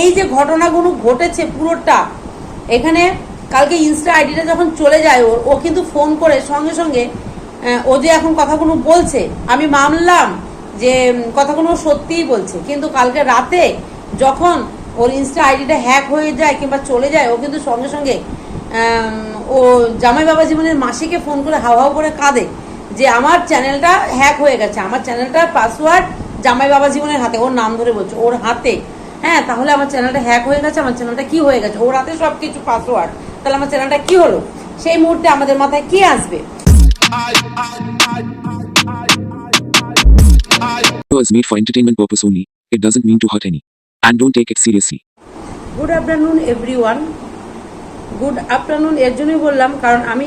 এই যে ঘটনাগুলো ঘটেছে পুরোটা, এখানে কালকে ইনস্টা আইডিটা যখন চলে যায় ওর ও কিন্তু ফোন করে সঙ্গে সঙ্গে ও যে এখন কথাগুলো বলছে, আমি মানলাম যে কথাগুলো সত্যিই বলছে, কিন্তু কালকে রাতে যখন ওর ইনস্টা আইডিটা হ্যাক হয়ে যায় কিংবা চলে যায়, ও কিন্তু সঙ্গে সঙ্গে ও জামাই বাবা জীবনের মাসিকে ফোন করে হাও হাও করে কাঁদে যে আমার চ্যানেলটা হ্যাক হয়ে গেছে, আমার চ্যানেলটার পাসওয়ার্ড জামাই বাবা জীবনের হাতে, ওর নাম ধরে বলছে, ওর হাতে। হ্যাঁ তাহলে আমার চ্যানেলটা হ্যাক হয়ে গেছে আমার চ্যানেলটা কি হয়ে গেছে? ওর হাতে সব কিছু পাসওয়ার্ড তাহলে আমার চ্যানেলটা কি হলো? সেই মুহূর্তে আমাদের মাথায় কি আসবে? Was made for entertainment purpose only. It doesn't mean to hurt any. And don't take it seriously. Good afternoon everyone good afternoon এর জন্যই বললাম কারণ আমি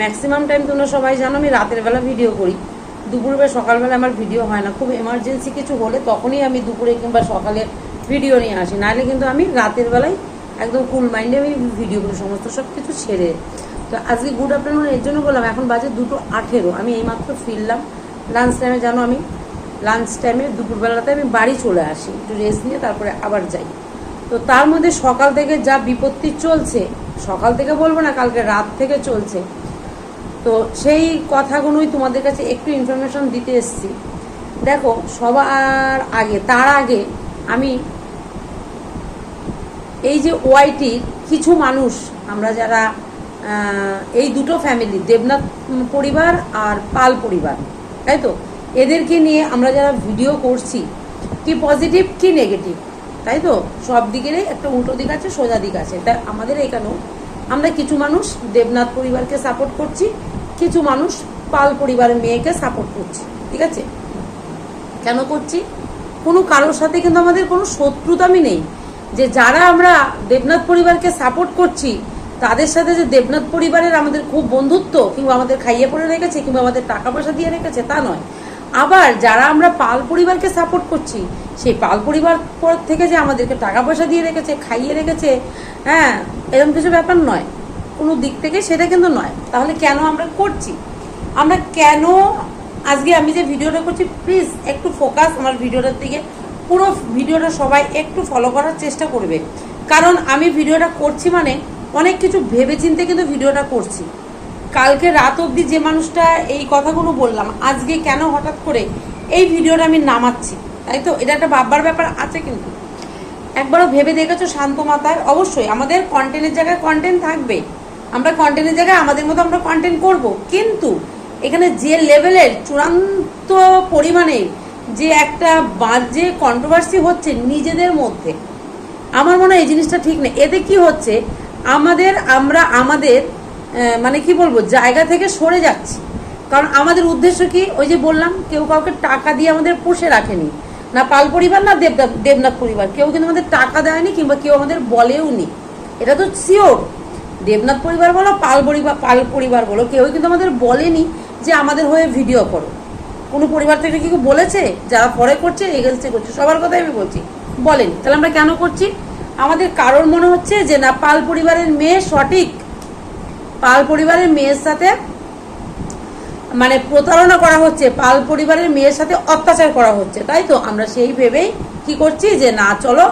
ম্যাক্সিমাম টাইম তোমরা সবাই জানো আমি রাতের বেলা ভিডিও করি। দুপুরবেলা সকালবেলা আমার ভিডিও হয় না। খুব এমার্জেন্সি কিছু হলে তখনই আমি দুপুরে কিংবা সকালে ভিডিও নিয়ে আসি। নাহলে কিন্তু আমি রাতের বেলায় একদম কুল মাইন্ডে আমি ভিডিওগুলো সমস্ত সব কিছু ছেড়ে। তো আজকে গুড আফটারনুন এর জন্য বললাম, এখন বাজে দুটো আঠেরো। আমি এইমাত্র ফিরলাম। লাঞ্চ টাইমে জানো আমি লাঞ্চ টাইমে দুপুরবেলাতে আমি বাড়ি চলে আসি। একটু রেস্ট নিয়ে তারপরে আবার যাই। তো তার মধ্যে সকাল থেকে যা বিপত্তি চলছে, সকাল থেকে বলব না, কালকে রাত থেকে চলছে। তো সেই কথাগুলোই তোমাদের কাছে একটু ইনফরমেশন দিতে এসেছি। দেখো, সবার আগে, তার আগে আমি এই যে ওয়াইটির কিছু মানুষ, আমরা যারা এই দুটো ফ্যামিলি দেবনাথ পরিবার আর পাল পরিবার, তাই তো? এদেরকে নিয়ে আমরা যারা ভিডিও করছি, কি পজিটিভ কি নেগেটিভ তাই তো? সব দিকেরই একটা উল্টো দিক আছে, সোজা দিক আছে। তাই আমাদের এখানেও আমরা কিছু মানুষ দেবনাথ পরিবারকে সাপোর্ট করছি, কিছু মানুষ পাল পরিবারের মেয়েকে সাপোর্ট করছি, ঠিক আছে? কেন করছি? কোনো কারোর সাথে কিন্তু আমাদের কোনো শত্রুতামি নেই। যে যারা আমরা দেবনাথ পরিবারকে সাপোর্ট করছি, তাদের সাথে যে দেবনাথ পরিবারের আমাদের খুব বন্ধুত্ব, কিংবা আমাদের খাইয়ে পড়ে রেখেছে, কিংবা আমাদের টাকা পয়সা দিয়ে রেখেছে, তা নয়। আবার যারা আমরা পাল পরিবারকে সাপোর্ট করছি, সেই পাল পরিবার পর থেকে যে আমাদেরকে টাকা পয়সা দিয়ে রেখেছে, খাইয়ে রেখেছে হ্যাঁ এরকম কিছু ব্যাপার নয়। কোনো দিক থেকে সেটা কিন্তু নয়। তাহলে কেন আমরা করছি? আমরা কেন আজকে আমি যে ভিডিওটা করছি প্লিজ একটু ফোকাস আমার ভিডিওটার দিকে পুরো ভিডিওটা সবাই একটু ফলো করার চেষ্টা করবে। কারণ আমি ভিডিওটা করছি মানে অনেক কিছু ভেবে চিন্তে কিন্তু ভিডিওটা করছি। কালকে রাত অবধি যে মানুষটা এই কথাগুলো বললাম, আজকে কেন হঠাৎ করে এই ভিডিওটা আমি নামাচ্ছি? তাই তো? এটা একটা ভাববার ব্যাপার আছে কিন্তু। একবারও ভেবে দেখেছ শান্ত মাথায়? অবশ্যই। আমাদের কন্টেন্টের জায়গায় কন্টেন্ট থাকবে। আমরা কন্টেন্টের জায়গায় আমাদের মতো আমরা কন্টেন্ট করব। কিন্তু এখানে যে লেভেলের চূড়ান্ত পরিমাণে যে একটা বাজে কন্ট্রোভার্সি হচ্ছে নিজেদের মধ্যে, আমার মনে হয় এই জিনিসটা ঠিক নেই। এতে কি হচ্ছে, আমাদের, আমরা আমাদের মানে কি বলব, জায়গা থেকে সরে যাচ্ছি। কারণ আমাদের উদ্দেশ্য কি? ওই যে বললাম, কেউ কাউকে টাকা দিয়ে আমাদের পুষে রাখেনি। না পাল পরিবার, না দেবনাথ দেবনাথ পরিবার। কেউ কিন্তু আমাদের টাকা দেয়নি কিংবা কেউ আমাদের বলেও নি এটা তো শিওর দেবনাথ পরিবার বলো, পাল পরিবার পাল পরিবার বলো, কেউই কিন্তু আমাদের বলেনি যে আমাদের হয়ে ভিডিও করো। কোনো পরিবার থেকে কি বলেছে? যারা পরে করছে এগেনস্টে করছে। সবার কথাই আমি বলছি। বলেন, তাহলে আমরা কেন করছি? আমাদের কারোর মনে হচ্ছে যে না, পাল পরিবারের মেয়ে সঠিক। পাল পরিবারের মেয়ের সাথে মানে প্রতারণা করা হচ্ছে, পাল পরিবারের মেয়ের সাথে অত্যাচার করা হচ্ছে, তাই তো? আমরা সেই ভেবেই কি করছি যে না, চলো,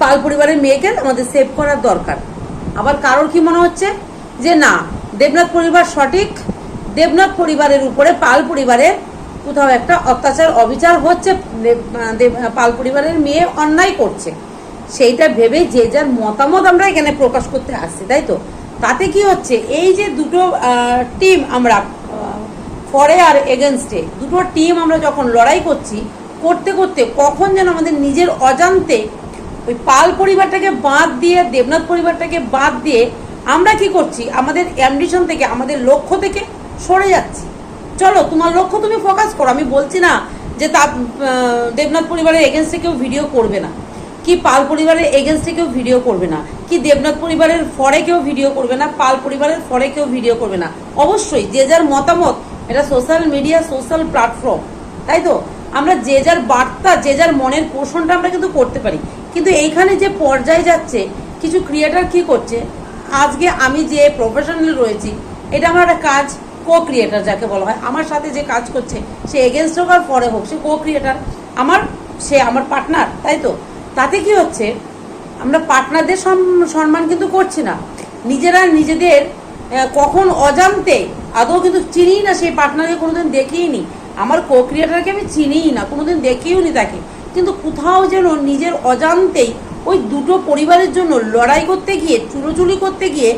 পাল পরিবারের মেয়েকে আমাদের সেভ করার দরকার। আবার কারোর কি মনে হচ্ছে? যে না, দেবনাথ পরিবার সঠিক, দেবনাথ পরিবারের উপরে পাল পরিবারের কোথাও একটা অত্যাচার, অবিচার হচ্ছে পাল পরিবারের মেয়ে অন্যায় করছে। সেইটা ভেবে যে যার মতামত আমরা এখানে প্রকাশ করতে আসছি, তাই তো? তাতে কি হচ্ছে, এই যে দুটো টিম আমরা ফরে আর এগেনস্টে দুটো টিম আমরা যখন লড়াই করছি, করতে করতে কখন যেন আমাদের নিজের অজান্তে ওই পাল পরিবারটাকে বাদ দিয়ে, দেবনাথ পরিবারটাকে বাদ দিয়ে আমরা কি করছি, আমাদের অ্যাম্বিশন থেকে, আমাদের লক্ষ্য থেকে সরে যাচ্ছি। চলো, তোমার লক্ষ্য তুমি ফোকাস করো। আমি বলছি না যে তা দেবনাথ পরিবারের এগেনস্টে কেউ ভিডিও করবে না। কি পাল পরিবারের এগেনস্টে কেউ ভিডিও করবে না। কি দেবনাথ পরিবারের ফরে কেউ ভিডিও করবে না। পাল পরিবারের ফরে কেউ ভিডিও করবে না। অবশ্যই, যে যার মতামত, এটা সোশ্যাল মিডিয়া সোশ্যাল প্ল্যাটফর্ম তাই তো? আমরা যে যার বার্তা, যে যার মনের পোষণটা আমরা কিন্তু করতে পারি। কিন্তু এইখানে যে পর্যায়ে যাচ্ছে, কিছু ক্রিয়েটার কি করছে? আজকে আমি যে প্রফেশনাল রয়েছি, এটা আমার একটা কাজ। কো ক্রিয়েটার যাকে বলা হয়, আমার সাথে যে কাজ করছে, সে এগেনস্ট হোক আর পরে হোক, সে কো ক্রিয়েটার আমার, সে আমার পার্টনার তাই তো? তাতে কি হচ্ছে? আমরা পার্টনারদের সম্মান কিন্তু করছি না। নিজেরা নিজেদের কখন অজান্তে, আদৌ কিন্তু চিনিই না সেই পার্টনারকে কোনোদিন দেখিই নি। আমার কো ক্রিয়েটারকে আমি চিনিই না, কোনোদিন দেখিও নি তাকে। কিন্তু কোথাও যেন নিজের অজান্তেই ওই দুটো পরিবারের জন্য লড়াই করতে গিয়ে, চুলোচুলি করতে গিয়ে,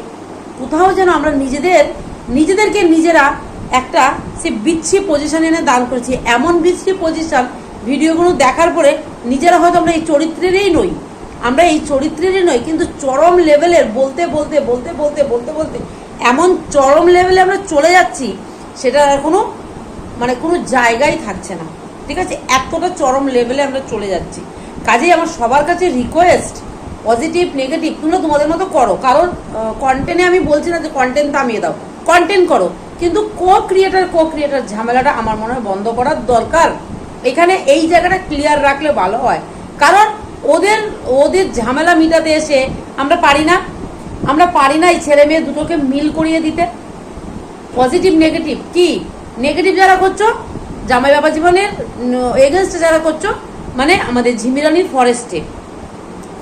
কোথাও যেন আমরা নিজেদের নিজেদেরকে নিজেরা একটা সে বিচ্ছি পজিশন এনে দান করেছি। এমন বিচ্ছি পজিশন ভিডিওগুলো দেখার পরে নিজেরা হয়তো আমরা এই চরিত্রেরই নই। আমরা এই চরিত্রেরই নই, কিন্তু চরম লেভেলের বলতে বলতে বলতে বলতে বলতে বলতে এমন চরম লেভেলে আমরা চলে যাচ্ছি, সেটা আর কোনো মানে কোনো জায়গায় থাকছে না। ঠিক আছে? এতটা চরম লেভেলে আমরা চলে যাচ্ছি। কাজেই আমার সবার কাছে রিকোয়েস্ট পজিটিভ নেগেটিভ তোমরা তোমাদের মতো করো। কারণ কন্টেন্টে আমি বলছি না যে কন্টেন্ট থামিয়ে দাও। কন্টেন্ট করো। কিন্তু কো ক্রিয়েটার কো ক্রিয়েটার ঝামেলাটা আমার মনে হয় বন্ধ করার দরকার। এখানে এই জায়গাটা ক্লিয়ার রাখলে ভালো হয়। কারণ ওদের ওদের ঝামেলা মিটাতে এসে আমরা পারি না। আমরা পারি না এই ছেলে মেয়ে দুটোকে মিল করিয়ে দিতে। পজিটিভ নেগেটিভ কি? নেগেটিভ যারা করছ, জামাই বাবা জীবনের এগেনস্টে যারা করছ মানে আমাদের ঝিমিরানির ফরেস্টে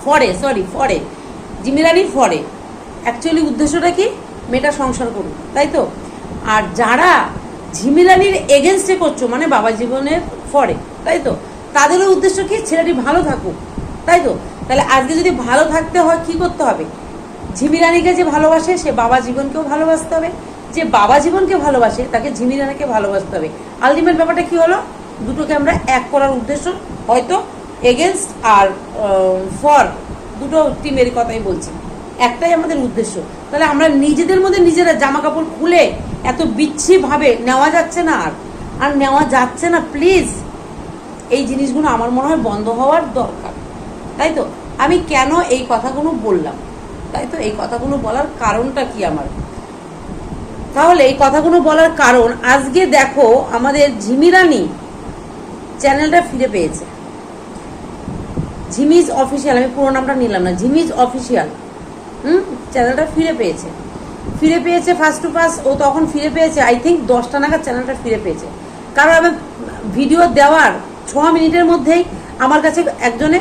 ফরে সরি ফরে জিমিরানির ফরে অ্যাকচুয়ালি উদ্দেশ্যটা কি? মেয়েটা সংসার করুক, তাই তো? আর যারা ঝিমিরানির এগেনস্টে করছ মানে বাবা জীবনের ফরে, তাই তো? তাদেরও উদ্দেশ্য কি? ছেলেটি ভালো থাকুক, তাই তো? তাহলে আজকে যদি ভালো থাকতে হয়, কি করতে হবে? ঝিমিরানিকে যে ভালোবাসে, সে বাবা জীবনকেও ভালোবাসতে হবে। যে বাবা জীবনকে ভালোবাসে, তাকে ঝিমিরানিকে ভালোবাসতে হবে। আলটিমেট ব্যাপারটা কি হলো? দুটোকে আমরা এক করার উদ্দেশ্য, হয়তো এগেনস্ট আর ফর দুটো টিমের কথাই বলছি। একটাই আমাদের উদ্দেশ্য। তাহলে আমরা নিজেদের মধ্যে নিজেরা জামা কাপড় খুলে এত বিচ্ছি ভাবে নেওয়া যাচ্ছে না আর। আর নেওয়া যাচ্ছে না প্লিজ এই জিনিসগুলো আমার মনে হয় বন্ধ হওয়ার দরকার। তাই তো? আমি কেন এই কথাগুলো বললাম? তাই তো? এই কথাগুলো বলার কারণটা কি আমার? তাহলে এই কথাগুলো বলার কারণ, আজকে দেখো আমাদের ঝিমিরানি চ্যানেলটা ফিরে পেয়েছে। ঝিমিজ অফিসিয়াল, আমি পুরো নামটা নিলাম না, ঝিমিজ অফিসিয়াল। হুম? চ্যানেলটা ফিরে পেয়েছে। ফিরে পেয়েছে ফার্স্ট টু ফার্স্ট ও তখন ফিরে পেয়েছে আই থিঙ্ক দশটা নাগাদ চ্যানেলটা ফিরে পেয়েছে। কারণ আমি ভিডিও দেওয়ার ছ মিনিটের মধ্যেই আমার কাছে একজনে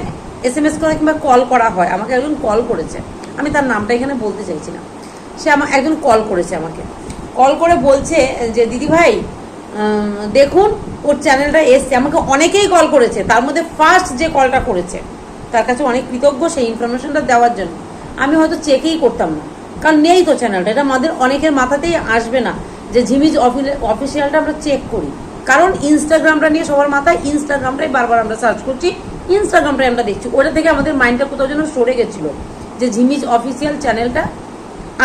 এস এম এস করা কিংবা কল করা হয়, আমাকে একজন কল করেছে। আমি তার নামটা এখানে বলতে চাইছি না। সে আমার একজন কল করেছে আমাকে। কল করে বলছে যে, দিদি ভাই দেখুন, ওর চ্যানেলটা এসছে। আমাকে অনেকেই কল করেছে। তার মধ্যে ফার্স্ট যে কলটা করেছে, তার কাছে অনেক কৃতজ্ঞ সেই ইনফরমেশনটা দেওয়ার জন্য। আমি হয়তো চেকেই করতাম না। কারণ নেই তো চ্যানেলটা এটা আমাদের অনেকের মাথাতেই আসবে না যে ঝিমিজ অফিসিয়ালটা আমরা চেক করি। কারণ ইনস্টাগ্রামটা নিয়ে সবার মাথায় ইনস্টাগ্রামটাই বারবার আমরা সার্চ করছি ইনস্টাগ্রামটাই আমরা দেখছি। ওটা থেকে আমাদের মাইন্ডটা কোথাও যেন সরে গেছিল যে ঝিমিজ অফিসিয়াল চ্যানেলটা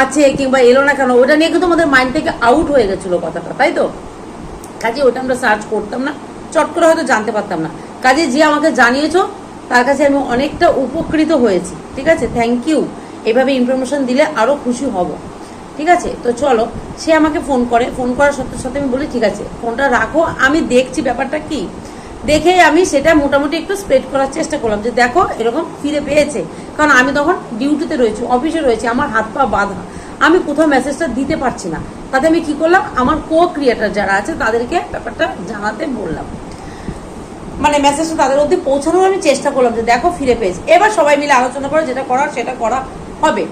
আছে কিংবা এলো না কেন, ওটা নিয়ে কিন্তু আমাদের মাইন্ড থেকে আউট হয়ে গেছিল কথাটা, তাই তো? কাজে ওটা আমরা সার্চ করতাম না, চট করে হয়তো জানতে পারতাম না। কাজে যে আমাকে জানিয়েছো, তার কাছে আমি অনেকটা উপকৃত হয়েছি, ঠিক আছে? থ্যাংক ইউ এভাবে ইনফরমেশন দিলে আরও খুশি হব। ঠিক আছে? তো চলো, সে আমাকে ফোন করে। ফোন করার সাথে সাথে আমি বলি, ঠিক আছে ফোনটা রাখো। আমি দেখছি ব্যাপারটা কি? দেখে আমি সেটা মোটামুটি একটু স্প্রেড করার চেষ্টা করলাম যে, দেখো, এরকম ফিরে পেয়েছে। কারণ আমি তখন ডিউটিতে রয়েছি অফিসে রয়েছি, আমার হাত পা বাঁধা। আমি কোথাও মেসেজটা দিতে পারছি না। তাতে আমি কি করলাম? আমার কো ক্রিয়েটার যারা আছে, তাদেরকে ব্যাপারটা জানাতে বললাম। মানে মেসেজটা তাদের অবধি পৌঁছানোর আমি চেষ্টা করলাম যে, দেখো, ফিরে পেয়েছে। এবার সবাই মিলে আলোচনা করো যেটা করার, সেটা করা হবে।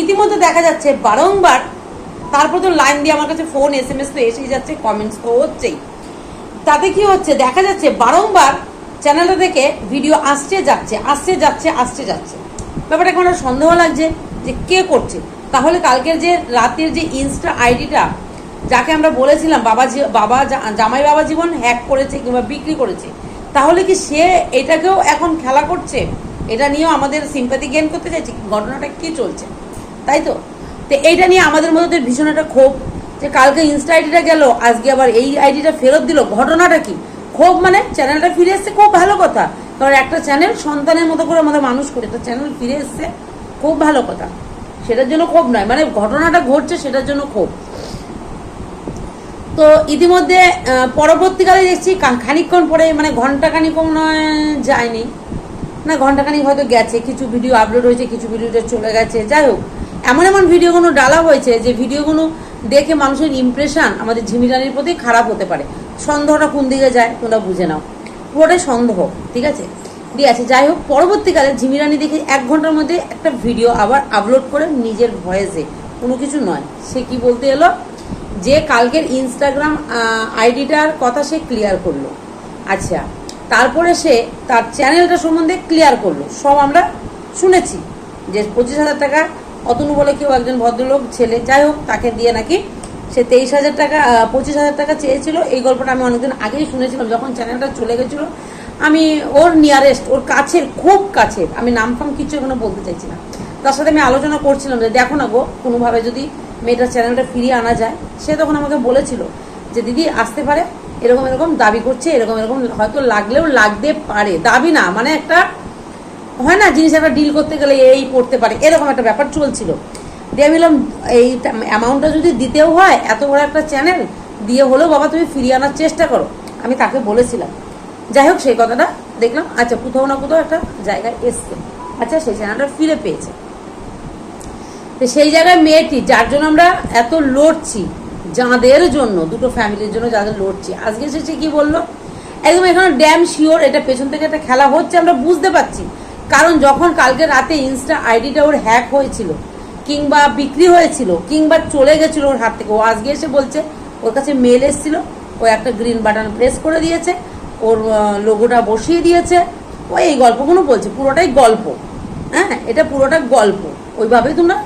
ইতিমধ্যে দেখা যাচ্ছে বারংবার তারপর তো লাইন দিয়ে আমার কাছে ফোন এস এম এস তো এসেই যাচ্ছে কমেন্টস তো হচ্ছেই। তাতে কি হচ্ছে? দেখা যাচ্ছে বারংবার চ্যানেলটা থেকে ভিডিও আসছে, যাচ্ছে আসছে যাচ্ছে আসছে, যাচ্ছে। ব্যাপারটা এখন সন্দেহ লাগছে যে কে করছে? তাহলে কালকের যে রাতের যে ইনস্টা আইডিটা যাকে আমরা বলেছিলাম বাবা বাবা জামাই বাবা জীবন হ্যাক করেছে কিংবা বিক্রি করেছে, তাহলে কি সে এটাকেও এখন খেলা করছে? এটা নিয়েও আমাদের সিম্পাতি গেন করতে চাইছি, ঘটনাটা কি চলছে? তাই তো? তো এইটা নিয়ে আমাদের মধ্যে ভীষণ একটা ক্ষোভ যে কালকে ইনস্টা আইডিটা গেল, আজকে আবার এই আইডিটা ফেরত দিল। ঘটনাটা কি? ক্ষোভ মানে চ্যানেলটা ফিরে এসছে, খুব ভালো কথা। কারণ একটা চ্যানেল সন্তানের মতো করে আমাদের মানুষ করে, একটা চ্যানেল ফিরে এসছে, খুব ভালো কথা। সেটার জন্য ক্ষোভ নয় মানে ঘটনাটা ঘটছে, সেটার জন্য ক্ষোভ। তো ইতিমধ্যে পরবর্তীকালে দেখছি খানিকক্ষণ পরে মানে ঘণ্টা খানিকও নয় যায়নি। না ঘণ্টা খানিক হয়তো গেছে, কিছু ভিডিও আপলোড হয়েছে, কিছু ভিডিওটা চলে গেছে। যাই হোক, এমন এমন ভিডিওগুলো ডালা হয়েছে যে ভিডিওগুলো দেখে মানুষের ইমপ্রেশন আমাদের ঝিমিরানির প্রতি খারাপ হতে পারে। সন্দেহটা কোন দিকে যায়, তোমরা বুঝে নাও। পুরোটাই সন্দেহ, ঠিক আছে? দিয়ে আছে, যাই হোক, পরবর্তীকালে ঝিমিরানি দেখি এক ঘণ্টার মধ্যে একটা ভিডিও আবার আপলোড করে নিজের ভয়েসে কোনো কিছু নয়। সে কি বলতে এলো? যে কালকের ইনস্টাগ্রাম আইডিটার কথা সে ক্লিয়ার করল। আচ্ছা তারপরে সে তার চ্যানেলটা সম্বন্ধে ক্লিয়ার করল। সব আমরা শুনেছি যে পঁচিশ হাজার টাকা অতনু বলে কেউ একজন ভদ্রলোক, ছেলে, যাই হোক, তাকে দিয়ে নাকি সে তেইশ হাজার টাকা পঁচিশ হাজার টাকা চেয়েছিল। এই গল্পটা আমি অনেকদিন আগেই শুনেছিলাম, যখন চ্যানেলটা চলে গেছিল। আমি ওর নিয়ারেস্ট ওর কাছের, খুব কাছের, আমি নাম ফাম কিছু এখনও বলতে চাইছি না। তার সাথে আমি আলোচনা করছিলাম যে, দেখো না গো, কোনোভাবে যদি মেয়েটার চ্যানেলটা ফিরিয়ে আনা যায়। সে তখন আমাকে বলেছিল যে, দিদি, আসতে পারে? এরকম এরকম দাবি করছে, এরকম এরকম হয়তো লাগলেও লাগতে পারে। দাবি না মানে একটা হয় না, জিনিস একটা ডিল করতে গেলে এই করতে পারে, এরকম একটা ব্যাপার চলছিল। দিয়ে আমি বললাম, এই অ্যামাউন্টটা যদি দিতেও হয়, এত বড় একটা চ্যানেল দিয়ে হলেও বাবা তুমি ফিরিয়ে আনার চেষ্টা করো। আমি তাকে বলেছিলাম। যাই হোক, সেই কথাটা দেখলাম আচ্ছা কোথাও না কোথাও একটা জায়গায় এসছে। আচ্ছা সেই চ্যানেলটা ফিরে পেয়েছে। তো সেই জায়গায় মেয়েটি, যার জন্য আমরা এত লড়ছি যাদের জন্য, দুটো ফ্যামিলির জন্য যাদের লড়ছি। আজকে সে কি বলল? একদম এখানে ড্যাম শিওর এটা পেছন থেকে একটা খেলা হচ্ছে, আমরা বুঝতে পারছি। কারণ যখন কালকে রাতে ইনস্টা আইডিটা ওর হ্যাক হয়েছিল, কিংবা বিক্রি হয়েছিল, কিংবা চলে গেছিল ওর হাত থেকে, ও আজকে এসে বলছে, ওর কাছে মেল এসেছিল, ও একটা গ্রিন বাটন প্রেস করে দিয়েছে, ওর লোগোটা বসিয়ে দিয়েছে, ও এই গল্পগুলো বলছে, পুরোটাই গল্প। হ্যাঁ এটা পুরোটা গল্প। ওইভাবেই তোমরা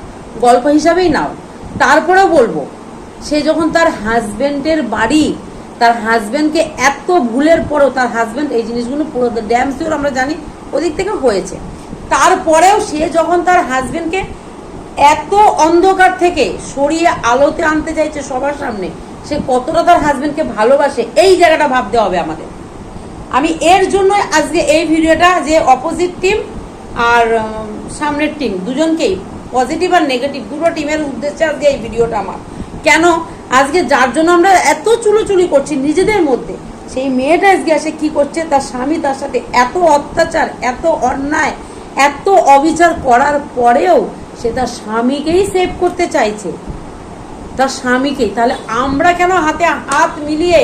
গল্প হিসাবেই নাও। তারপরেও বলব সে যখন তার হাজবেন্ডের বাড়ি, তার হাজবেন্ডকে এত ভুলের পরেও তার হাজবেন্ড এই জিনিসগুলো পুরো ড্যাম শিওর আমরা জানি, ওদিক থেকে হয়েছে। তারপরেও সে যখন তার হাজবেন্ডকে এত অন্ধকার থেকে সরিয়ে আলোতে আনতে চাইছে সবার সামনে, সে কতটা তার হাজবেন্ডকে ভালোবাসে, এই জায়গাটা ভাবতে হবে আমাদের। আমি এর জন্য আজকে এই ভিডিওটা যে অপোজিট টিম আর সামনের টিম দুজনকেই পজিটিভ আর নেগেটিভ দুটো টিমের উদ্দেশ্যে আজকে এই ভিডিওটা আমার। কেন? আজকে যার জন্য আমরা এত চুলোচুলি করছি নিজেদের মধ্যে, সেই মেয়েটা আজকে এসে কি করছে? তার স্বামী তার সাথে এত অত্যাচার, এত অন্যায়, এত অবিচার করার পরেও সে তার স্বামীকেই সেভ করতে চাইছে। তার স্বামীকেই। তাহলে আমরা কেন হাতে হাত মিলিয়ে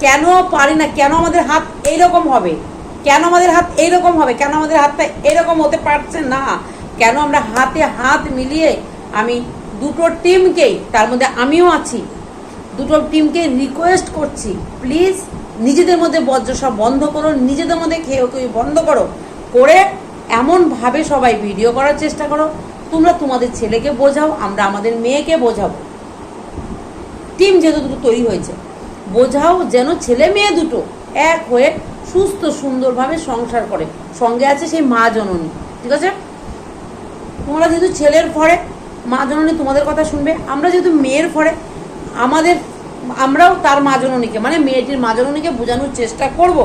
কেন পারি না? কেন আমাদের হাত এইরকম হবে? কেন আমাদের হাত এইরকম হবে? কেন আমাদের হাতটা এরকম হতে পারছে না? কেন আমরা হাতে হাত মিলিয়ে আমি দুটো টিমকেই তার মধ্যে আমিও আছি, দুটো টিমকে রিকোয়েস্ট করছি প্লিজ নিজেদের মধ্যে বজ্র সব বন্ধ করো, নিজেদের মধ্যে খেয়ে খেয়ে বন্ধ করো, করে এমনভাবে সবাই ভিডিও করার চেষ্টা করো, তোমরা তোমাদের ছেলেকে বোঝাও, আমরা আমাদের মেয়েকে বোঝাবো। টিম যেহেতু দুটো তৈরি হয়েছে, বোঝাও যেন ছেলে মেয়ে দুটো এক হয়ে সুস্থ, সুন্দরভাবে সংসার করে। সঙ্গে আছে সেই মা জননী, ঠিক আছে? তোমরা যেহেতু ছেলের ফরে মা জননী তোমাদের কথা শুনবে। আমরা যেহেতু মেয়ের ফরে আমাদের আমরাও তার মা জননীকে মানে মেয়েটির মা জননীকে বোঝানোর চেষ্টা করব।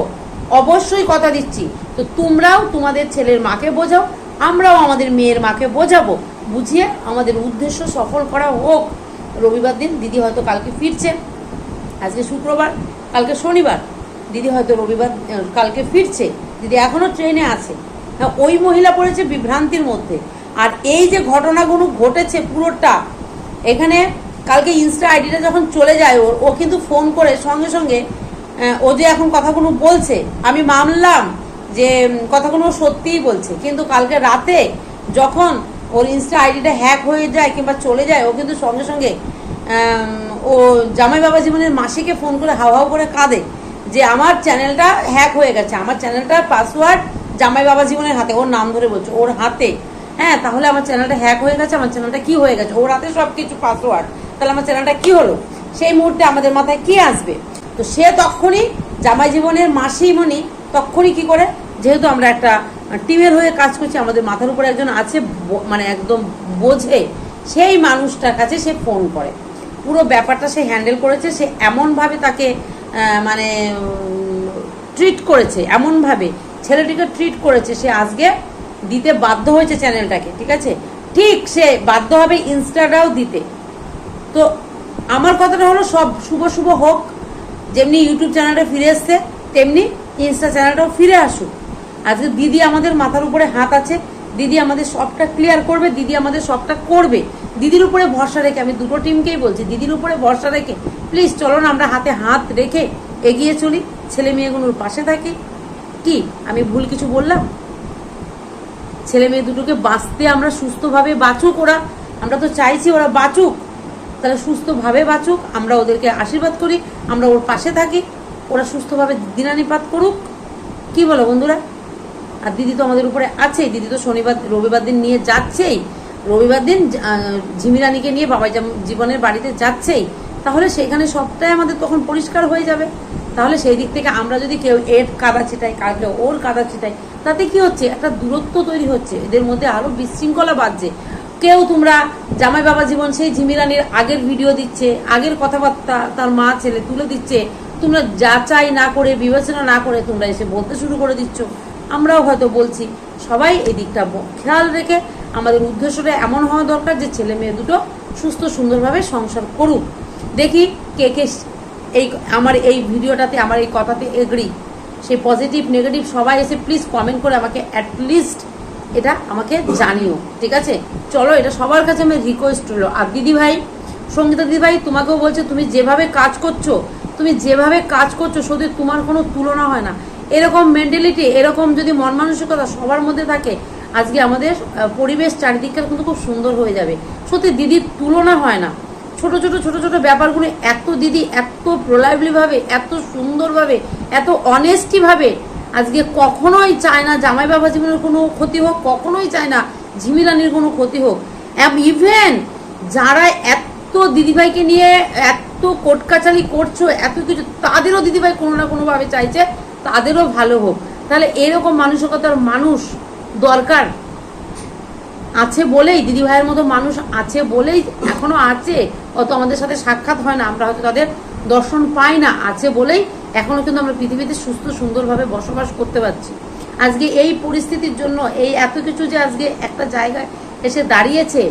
অবশ্যই কথা দিচ্ছি। তো তোমরাও তোমাদের ছেলের মাকে বোঝাও আমরাও আমাদের মেয়ের মাকে বোঝাবো। বুঝিয়ে আমাদের উদ্দেশ্য সফল করা হোক। রবিবার দিন দিদি হয়তো কালকে ফিরছে। আজকে শুক্রবার কালকে শনিবার। দিদি হয়তো রবিবার কালকে ফিরছে। দিদি এখনও ট্রেনে আছে। হ্যাঁ, ওই মহিলা পড়েছে বিভ্রান্তির মধ্যে। আর এই যে ঘটনাগুলো ঘটেছে পুরোটা, এখানে কালকে ইনস্টা আইডিটা যখন চলে যায় ওর ও কিন্তু ফোন করে সঙ্গে সঙ্গে ও যে এখন কথাগুলো বলছে, আমি মানলাম যে কথাগুলো সত্যিই বলছে, কিন্তু কালকে রাতে যখন ওর ইনস্টা আইডিটা হ্যাক হয়ে যায় কিংবা চলে যায়, ও কিন্তু সঙ্গে সঙ্গে ও জামাই বাবা জীবনের মাসিকে ফোন করে হাও হাও করে কাঁদে যে আমার চ্যানেলটা হ্যাক হয়ে গেছে, আমার চ্যানেলটার পাসওয়ার্ড জামাই বাবা জীবনের হাতে, ওর নাম ধরে বলছে, ওর হাতে। হ্যাঁ তাহলে আমার চ্যানেলটা হ্যাক হয়ে গেছে, আমার চ্যানেলটা কি হয়ে গেছে? ওর হাতে সব কিছু পাসওয়ার্ড তাহলে আমার চ্যানেলটা কি হলো? সেই মুহূর্তে আমাদের মাথায় কি আসবে? তো সে তখনই জামাই জীবনের মাসিমণি তখনই কি করে? যেহেতু আমরা একটা টিমের হয়ে কাজ করছি, আমাদের মাথার উপরে একজন আছে মানে একদম বোঝে, সেই মানুষটার কাছে সে ফোন করে। পুরো ব্যাপারটা সে হ্যান্ডেল করেছে, সে এমনভাবে তাকে মানে ট্রিট করেছে, এমনভাবে। ছেলেটিকে ট্রিট করেছে, সে আজকে দিতে বাধ্য হয়েছে চ্যানেলটাকে, ঠিক আছে? ঠিক সে বাধ্য হবে ইনস্টাটাও দিতে। তো আমার কথাটা হলো সব শুভ শুভ হোক, যেমনি ইউটিউব চ্যানেলটা ফিরে এসছে, তেমনি ইনস্টা চ্যানেলটাও ফিরে আসুক। আজকে দিদি আমাদের মাথার উপরে হাত আছে, দিদি আমাদের সবটা ক্লিয়ার করবে, দিদি আমাদের সবটা করবে। দিদির উপরে ভরসা রেখে, আমি দুটো টিমকেই বলছি, দিদির উপরে ভরসা রেখে প্লিজ চলো না আমরা হাতে হাত রেখে এগিয়ে চলি। ছেলে মেয়েগুলোর পাশে থাকি। কি, আমি ভুল কিছু বললাম? ছেলে মেয়ে দুটোকে বাঁচতে আমরা সুস্থভাবে বাঁচুক ওরা। আমরা তো চাইছি ওরা বাঁচুক। তাহলে সুস্থভাবে বাঁচুক, আমরা ওদেরকে আশীর্বাদ করি, আমরা ওর পাশে থাকি, ওরা সুস্থভাবে দিনানিপাত করুক। কি বলো বন্ধুরা? আর দিদি তো আমাদের উপরে আছেই, দিদি তো শনিবার, রবিবার দিন নিয়ে যাচ্ছেই। রবিবার দিন ঝিমিরানিকে নিয়ে বাবা জাম- জীবনের বাড়িতে যাচ্ছেই, তাহলে সেখানে সবটাই আমাদের তখন পরিষ্কার হয়ে যাবে। তাহলে সেই দিক থেকে আমরা যদি কেউ এর কাদা ছিটাই কাউকে ওর কাদা ছিটাই, তাতে কি হচ্ছে? একটা দূরত্ব তৈরি হচ্ছে। এদের মধ্যে আরও বিশৃঙ্খলা বাড়ছে। কেউ তোমরা জামাই বাবা জীবন, সেই ঝিমিরানির আগের ভিডিও দিচ্ছে, আগের কথাবার্তা তার মা, ছেলে তুলে দিচ্ছে। তোমরা যাচাই না করে, বিবেচনা না করে তোমরা এসে বলতে শুরু করে দিচ্ছ। আমরাও হয়তো বলছি, সবাই এই দিকটা খেয়াল রেখে আমাদের উদ্দেশ্যটা এমন হওয়া দরকার যে ছেলে মেয়ে দুটো সুস্থ সুন্দরভাবে সংসার করুক। দেখি কে কে এই আমার এই ভিডিওটাতে, আমার এই কথাতে এগ্রি সেই পজিটিভ নেগেটিভ সবাই এসে প্লিজ কমেন্ট করে আমাকে অ্যাটলিস্ট এটা আমাকে জানিও, ঠিক আছে? চলো, এটা সবার কাছে আমার রিকোয়েস্ট হলো আর দিদি ভাই, সঙ্গীতা দিদি ভাই, তোমাকেও বলছে, তুমি যেভাবে কাজ করছ, তুমি যেভাবে কাজ করছ শুধু তোমার কোনো তুলনা হয় না। এরকম মেন্টালিটি এরকম যদি মন মানসিকতা সবার মধ্যে থাকে, আজকে আমাদের পরিবেশ চারিদিকটা কিন্তু খুব সুন্দর হয়ে যাবে। সত্যি দিদির তুলনা হয় না। ছোট ছোট ছোট ছোট ব্যাপারগুলো এত দিদি, এত প্রলাইভলি ভাবে এত সুন্দরভাবে, এত অনেস্টি ভাবে আজকে কখনোই চায় না জামাই বাবা জীবনের কোনো ক্ষতি হোক, কখনোই চায় না ঝিমিরানির কোনো ক্ষতি হোক। ইভেন যারা এত দিদিভাইকে নিয়ে এত কোর্ট কাচারি করছ, এত কিছু, তাদেরও দিদিভাই কোনো না কোনোভাবে চাইছে, তাদেরও ভালো হোক। তাহলে এরকম মানসিকতার মানুষ দরকার। আছে বলেই দিদি ভাইয়ের মতো মানুষ আছে বলেই এখনও আছে, অত আমাদের সাথে সাক্ষাৎ হয় না, আমরা হয়তো তাদের দর্শন পাই না, আছে বলেই এখনও কিন্তু আমরা পৃথিবীতে সুস্থ, সুন্দরভাবে বসবাস করতে পারছি। আজকে এই পরিস্থিতির জন্য, এই এত কিছু যে আজকে একটা জায়গায় এসে দাঁড়িয়েছে,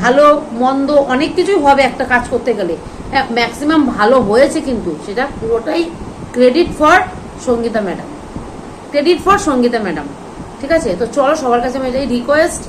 ভালো, মন্দ, অনেক কিছুই হবে একটা কাজ করতে গেলে। ম্যাক্সিমাম ভালো হয়েছে কিন্তু, সেটা পুরোটাই credit for Sangeeta madam credit for Sangeeta madam ঠিক আছে? তো চলো, সবার কাছে আমি এটাই রিকোয়েস্ট